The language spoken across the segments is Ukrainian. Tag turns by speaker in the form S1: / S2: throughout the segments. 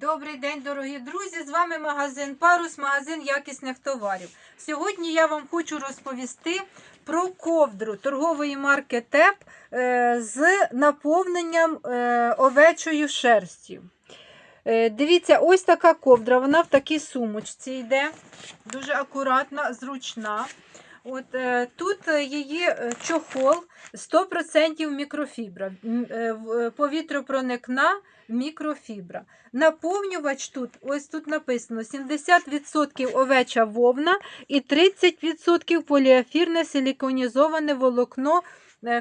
S1: Добрий день, дорогі друзі! З вами магазин Парус, магазин якісних товарів. Сьогодні я вам хочу розповісти про ковдру торгової марки ТЕП е, з наповненням е, овечою шерстю. Е, Дивіться, ось така ковдра, вона в такій сумочці йде. Дуже акуратна, зручна. От, е, тут е, її е, чохол 100% мікрофібра. Повітропроникна мікрофібра. Наповнювач тут, ось тут написано 70% овеча вовна і 30% поліефірне силіконізоване волокно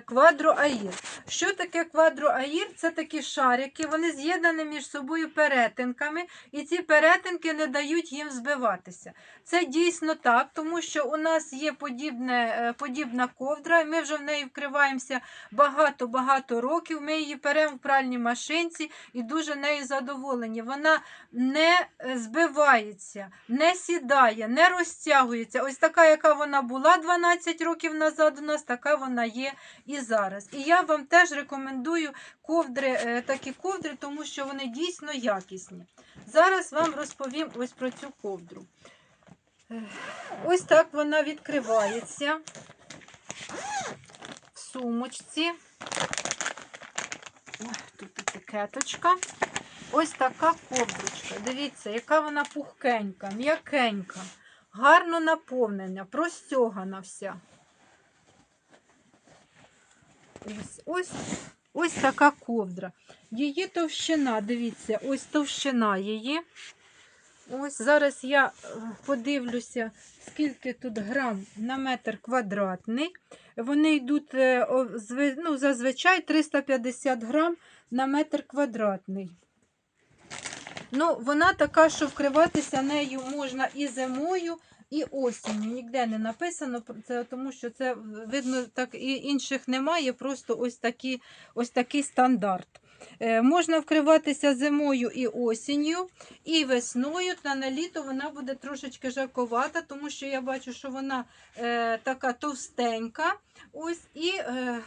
S1: квадроаїр. Що таке квадроаїр? Це такі шарики, вони з'єднані між собою перетинками, і ці перетинки не дають їм збиватися. Це дійсно так, тому що у нас є подібне, е, подібна ковдра, і ми вже в неї вкриваємося багато-багато років. Ми її беремо в пральній машинці і дуже нею задоволені. Вона не е, збивається, не сідає, не розтягується. Ось така, яка вона була 12 років назад у нас, така вона є і зараз. І я вам теж рекомендую ковдри, е, такі ковдри, тому що вони дійсно якісні. Зараз вам розповім ось про цю ковдру. Е, Ось так вона відкривається в сумочці. Ой, тут етикеточка. Ось така ковдрочка. Дивіться, яка вона пухкенька, м'якенька, гарно наповнена, простягана вся. Ось, ось, ось така ковдра. Її товщина, дивіться, ось товщина її. Ось зараз я е, подивлюся, скільки тут грам на метр квадратний. Вони йдуть е, ну, зазвичай 350 грам на метр квадратний. Ну, вона така, що вкриватися нею можна і зимою, і осінню. Ніде не написано це, тому що це видно, так і інших немає, просто ось, такі, ось такий стандарт. Е, можна вкриватися зимою і осінню, і весною, та на літо вона буде трошечки жарковата, тому що я бачу, що вона е, така товстенька. Ось і е,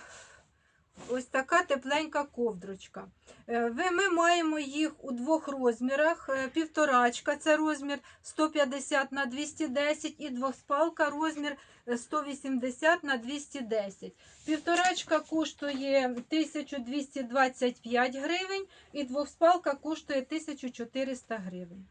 S1: ось така тепленька ковдрочка. Е, Ми маємо їх у двох розмірах. Е, Півторачка це розмір 150 на 210 і двохспалка розмір е, 180 на 210. Півторачка коштує 1225 гривень і двохспалка коштує 1400 гривень.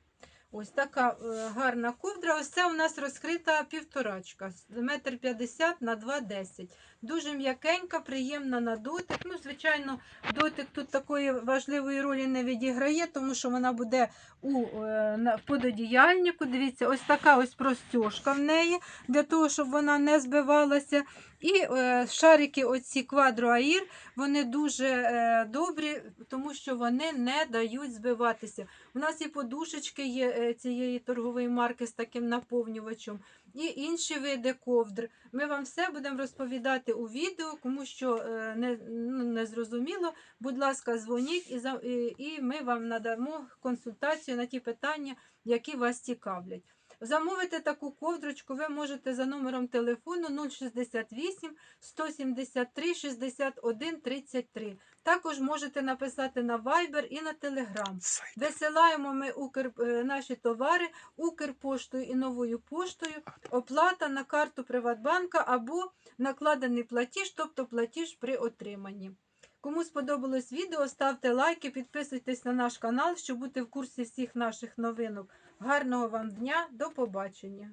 S1: Ось така е, гарна ковдра. Ось це у нас розкрита півторачка, метр 50 на 2,10. Дуже м'якенька, приємна на дотик. Ну, звичайно, дотик тут такої важливої ролі не відіграє, тому що вона буде у е, пододіяльнику. Дивіться, ось така ось простяжка в неї, для того, щоб вона не збивалася. І е, шарики, оці квадроаїр, вони дуже добрі, тому що вони не дають збиватися. У нас і подушечки є цієї торгової марки з таким наповнювачем, і інші види ковдр. Ми вам все будемо розповідати у відео, кому що е, не, ну, не зрозуміло. Будь ласка, дзвоніть і, і ми вам надамо консультацію на ті питання, які вас цікавлять. Замовити таку ковдрочку ви можете за номером телефону 068 173 61 33. Також можете написати на Viber і на Telegram. Висилаємо ми Укр, е, наші товари Укрпоштою і новою поштою. Оплата на карту Приватбанка або накладений платіж, тобто платіж при отриманні. Кому сподобалось відео, ставте лайки, підписуйтесь на наш канал, щоб бути в курсі всіх наших новинок. Гарного вам дня, до побачення!